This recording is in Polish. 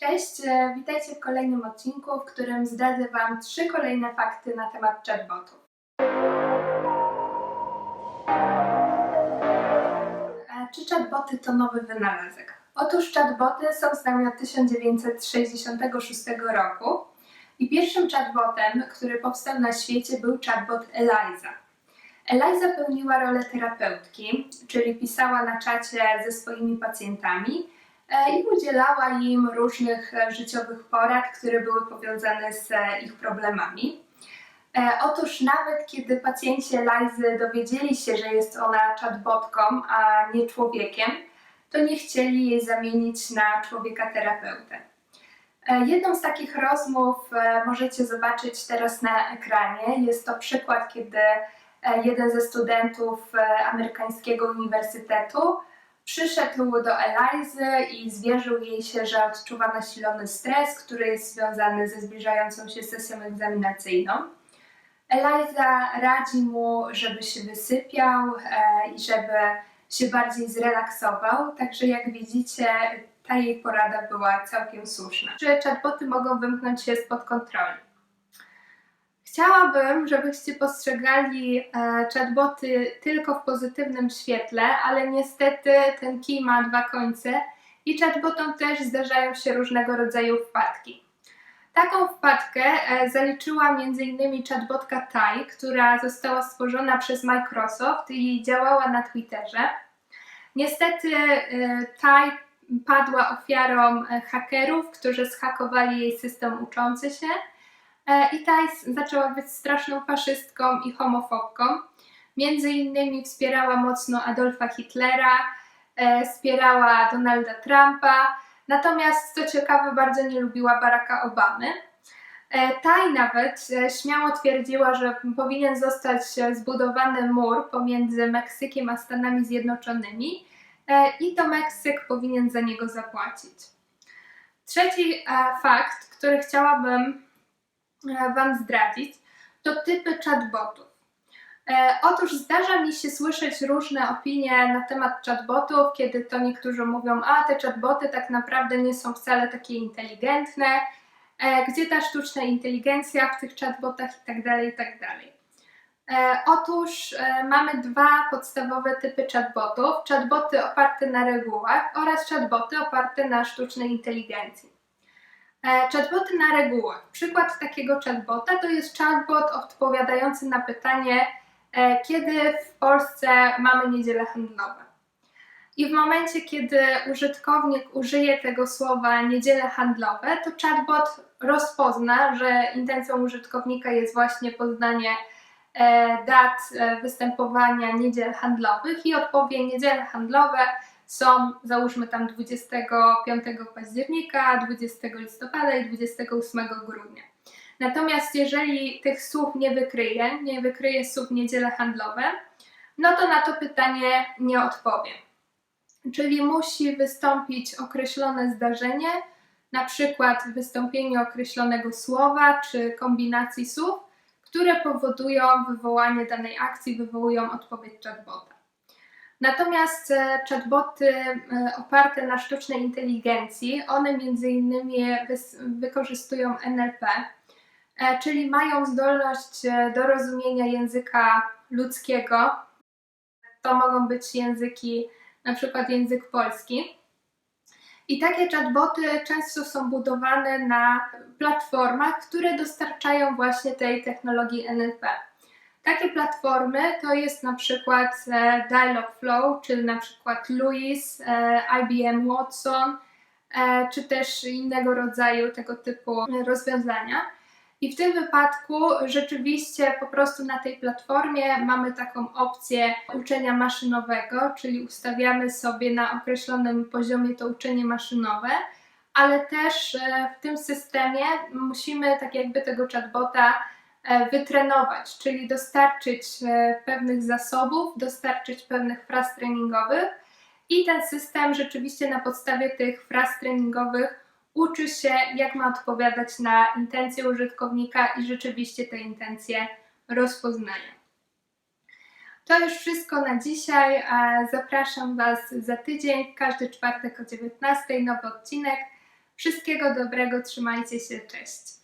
Cześć, e, witajcie w kolejnym odcinku, w którym zdradzę Wam trzy kolejne fakty na temat chatbotów. E, Czy chatboty to nowy wynalazek? Otóż chatboty są z nami od 1966 roku i pierwszym chatbotem, który powstał na świecie był chatbot Eliza. Eliza pełniła rolę terapeutki, czyli pisała na czacie ze swoimi pacjentami i udzielała im różnych e, życiowych porad, które były powiązane z e, ich problemami. E, Otóż nawet kiedy pacjenci Elizy dowiedzieli się, że jest ona chatbotką, a nie człowiekiem, to nie chcieli jej zamienić na człowieka terapeutę. E, Jedną z takich rozmów e, możecie zobaczyć teraz na ekranie. Jest to przykład, kiedy e, jeden ze studentów e, amerykańskiego uniwersytetu przyszedł do Elizy i zwierzył jej się, że odczuwa nasilony stres, który jest związany ze zbliżającą się sesją egzaminacyjną. Eliza radzi mu, żeby się wysypiał e, i żeby się bardziej zrelaksował, także jak widzicie, ta jej porada była całkiem słuszna. Czy chatboty mogą wymknąć się spod kontroli? Chciałabym, żebyście postrzegali e, chatboty tylko w pozytywnym świetle, ale niestety ten kij ma dwa końce i chatbotom też zdarzają się różnego rodzaju wpadki. Taką wpadkę e, zaliczyła m.in. chatbotka Tai, która została stworzona przez Microsoft i działała na Twitterze. Niestety e, Tai padła ofiarą hakerów, którzy zhakowali jej system uczący się i Tai s- zaczęła być straszną faszystką i homofobką. Między innymi wspierała mocno Adolfa Hitlera, e, wspierała Donalda Trumpa, natomiast co ciekawe bardzo nie lubiła Baracka Obamy. E, Tai nawet e, śmiało twierdziła, że powinien zostać e, zbudowany mur pomiędzy Meksykiem a Stanami Zjednoczonymi e, i to Meksyk powinien za niego zapłacić. Trzeci e, fakt, który chciałabym e, Wam zdradzić, to typy chatbotów. E, Otóż zdarza mi się słyszeć różne opinie na temat chatbotów, kiedy to niektórzy mówią, a te chatboty tak naprawdę nie są wcale takie inteligentne, e, gdzie ta sztuczna inteligencja w tych chatbotach i tak dalej, i tak. E, Otóż e, mamy dwa podstawowe typy chatbotów: chatboty oparte na regułach oraz chatboty oparte na sztucznej inteligencji. E, Chatboty na regułach. Przykład takiego chatbota to jest chatbot odpowiadający na pytanie, e, kiedy w Polsce mamy niedziele handlowe. I w momencie, kiedy użytkownik użyje tego słowa niedziele handlowe, to chatbot rozpozna, że intencją użytkownika jest właśnie poznanie e, dat występowania niedziel handlowych i odpowie niedziele handlowe są załóżmy tam 25 października, 20 listopada i 28 grudnia. Natomiast jeżeli tych słów nie wykryje, nie wykryje słów niedziele handlowe, no to na to pytanie nie odpowie. Czyli musi wystąpić określone zdarzenie, na przykład wystąpienie określonego słowa czy kombinacji słów, które powodują wywołanie danej akcji, wywołują odpowiedź chatbota. Natomiast e, chatboty e, oparte na sztucznej inteligencji, one między innymi wykorzystują NLP, e, czyli mają zdolność do rozumienia języka ludzkiego. To mogą być języki, na przykład język polski. I takie chatboty często są budowane na platformach, które dostarczają właśnie tej technologii NLP. Takie platformy to jest na przykład e, Dialogflow, czy na przykład Louis, e, IBM Watson, e, czy też innego rodzaju tego typu rozwiązania. I w tym wypadku rzeczywiście po prostu na tej platformie mamy taką opcję uczenia maszynowego, czyli ustawiamy sobie na określonym poziomie to uczenie maszynowe, ale też w tym systemie musimy tak jakby tego chatbota wytrenować, czyli dostarczyć e, pewnych zasobów, dostarczyć pewnych fraz treningowych i ten system rzeczywiście na podstawie tych fraz treningowych uczy się, jak ma odpowiadać na intencje użytkownika i rzeczywiście te intencje rozpoznaje. To już wszystko na dzisiaj. a Zapraszam Was za tydzień, każdy czwartek o 19:00 nowy odcinek. Wszystkiego dobrego, trzymajcie się, cześć.